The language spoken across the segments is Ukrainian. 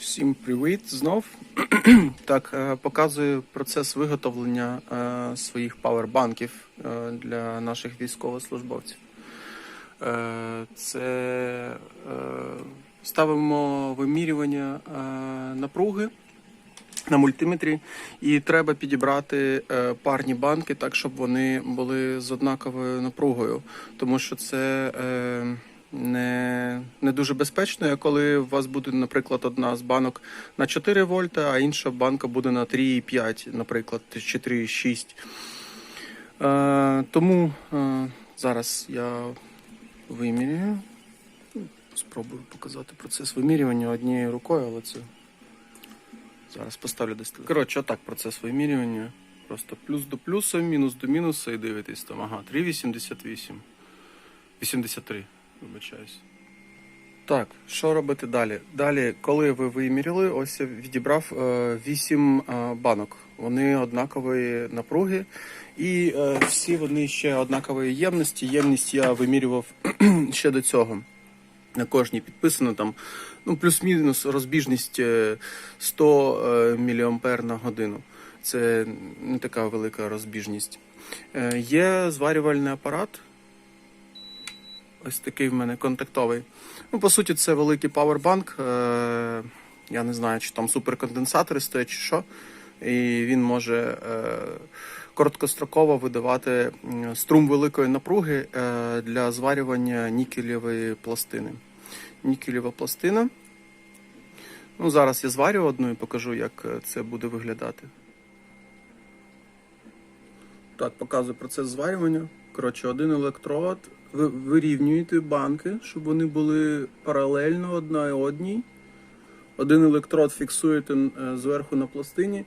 Всім привіт знов. так, е, показую процес виготовлення е, своїх павербанків е, для наших військовослужбовців. Це ставимо вимірювання напруги на мультиметрі, і треба підібрати парні банки так, щоб вони були з однаковою напругою, тому що це. не, не дуже безпечно, коли у вас буде, наприклад, одна з банок на 4 вольта, а інша банка буде на 3,5, наприклад, чи 3,6. Е, тому е, зараз я вимірюю. Спробую показати процес вимірювання однією рукою, але це зараз поставлю десь. Коротше, отак процес вимірювання. Просто плюс до плюса, мінус до мінуса і дивитесь там. Ага, 3,88. 83, вибачаюсь. Так, що робити далі? Далі, коли ви виміряли, ось я відібрав 8 банок. Вони однакової напруги, і е, всі вони ще однакової ємності. Ємність я вимірював ще до цього. На кожній підписано там ну, плюс-мінус розбіжність е, 100 мА на годину. Це не така велика розбіжність. Е, Є зварювальний апарат. Ось такий в мене контактовий. Ну, по суті, це великий павербанк. Е, Я не знаю, чи там суперконденсатори стоять, чи що. І він може е, короткостроково видавати струм великої напруги е, для зварювання нікелевої пластини. Нікелева пластина. Ну, зараз я зварю одну і покажу, як це буде виглядати. Так, показую процес зварювання. Коротше, один електрод. Ви вирівнюєте банки, щоб вони були паралельно одна одній. Один електрод фіксуєте е, зверху на пластині,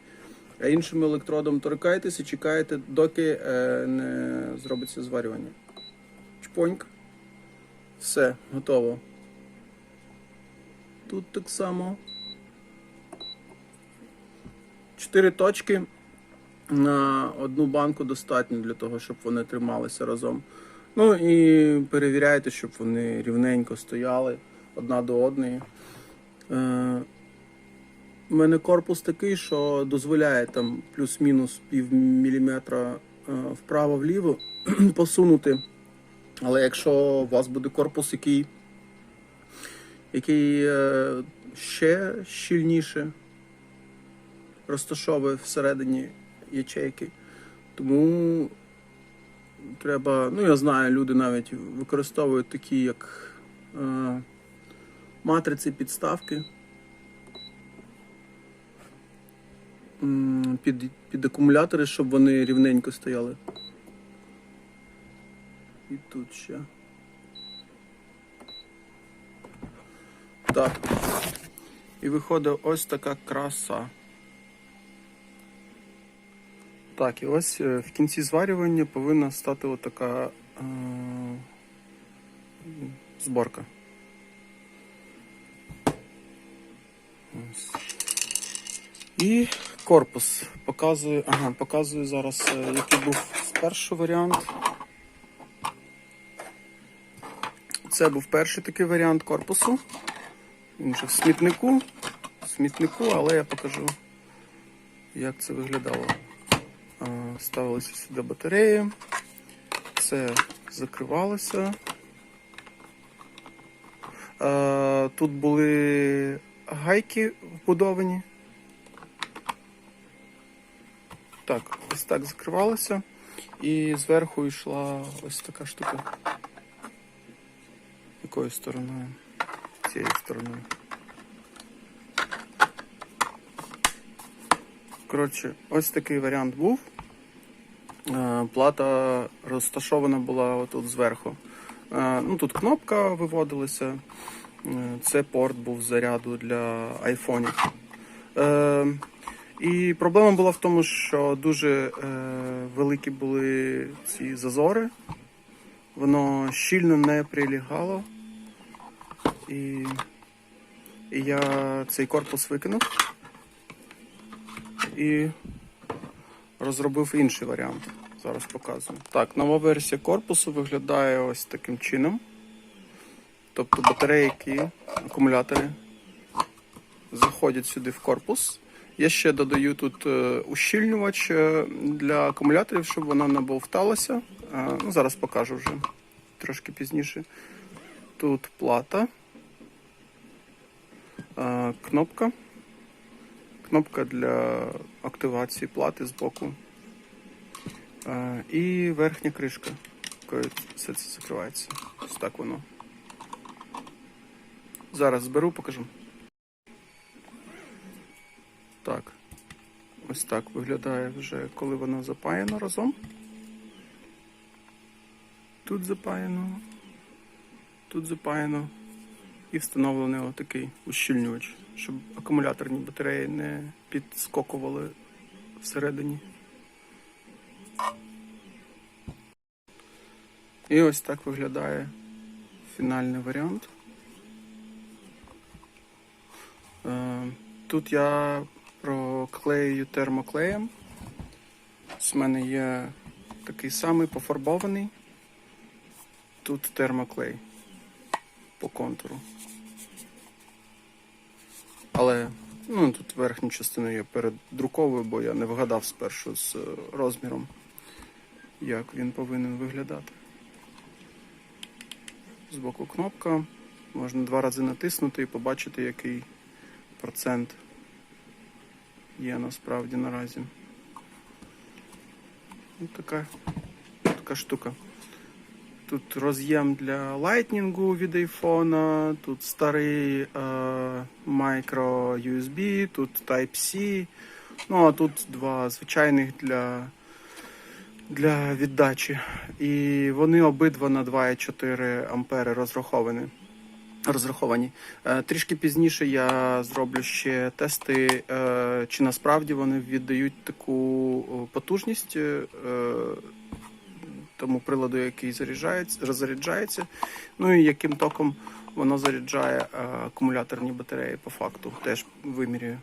а іншим електродом торкаєтесь і чекаєте, доки е, не зробиться зварювання. Чпоньк. Все, готово. Тут так само. Чотири точки на одну банку достатньо для того, щоб вони трималися разом. Ну і перевіряйте, щоб вони рівненько стояли одна до одної. Е, у мене корпус такий, що дозволяє там плюс-мінус пів міліметра е, вправо-вліво посунути. Але якщо у вас буде корпус, який, який е, ще щільніше розташовує всередині ячейки, тому треба, ну я знаю, люди навіть використовують такі, як е, матриці підставки. Під, під акумулятори, щоб вони рівненько стояли. І тут ще. Так. І виходить ось така краса. Так, і ось е, в кінці зварювання повинна стати отака е, зборка. Ось. І корпус. Показую, ага, показую зараз, е, який був перший варіант. Це був перший такий варіант корпусу. Він же в смітнику. В смітнику, але я покажу, як це виглядало. Ставилися сюди батареї. Це закривалося. Тут були гайки вбудовані. Так, ось так закривалося. І зверху йшла ось така штука. Якою стороною? Цією стороною. Коротше, ось такий варіант був. Е, Плата розташована була отут зверху. Е, Ну, тут кнопка виводилася. Е, Це порт був заряду для. Е, І проблема була в тому, що дуже великі були ці зазори. Воно щільно не прилягало. І я цей корпус викинув і розробив інший варіант. Зараз показую. Так, нова версія корпусу виглядає ось таким чином. Тобто батарейки, акумулятори заходять сюди в корпус. Я ще додаю тут е, ущільнювач е, для акумуляторів, щоб вона не бовталася. Е, Ну, зараз покажу вже трошки пізніше. Тут плата, кнопка. Кнопка для активації плати збоку. Е, І верхня кришка, якою все це закривається. Ось так воно. Зараз зберу, покажу. Так. Ось так виглядає вже, коли воно запаяно разом. Тут запаяно. Тут запаяно. І встановлений отакий ущільнювач, щоб акумуляторні батареї не підскокували всередині. І ось так виглядає фінальний варіант. Е, Тут я проклею термоклеєм. Ось в мене є такий самий пофарбований. Тут термоклей по контуру. Але ну, тут верхню частину я передруковую, бо я не вгадав спершу з е, розміром, як він повинен виглядати. Збоку кнопка. Можна два рази натиснути і побачити, який процент є насправді наразі. Ось така, така штука. Тут роз'єм для лайтнінгу від айфона, тут старий е, micro USB, тут Type-C. Ну а тут два звичайних для, для віддачі. І вони обидва на 2,4 ампери розраховані. Розраховані. Е, Трішки пізніше я зроблю ще тести, е, чи насправді вони віддають таку потужність е, тому приладу, який заряджається, роззаряджається. Ну і яким током воно заряджає е, акумуляторні батареї по факту. Теж вимірюю.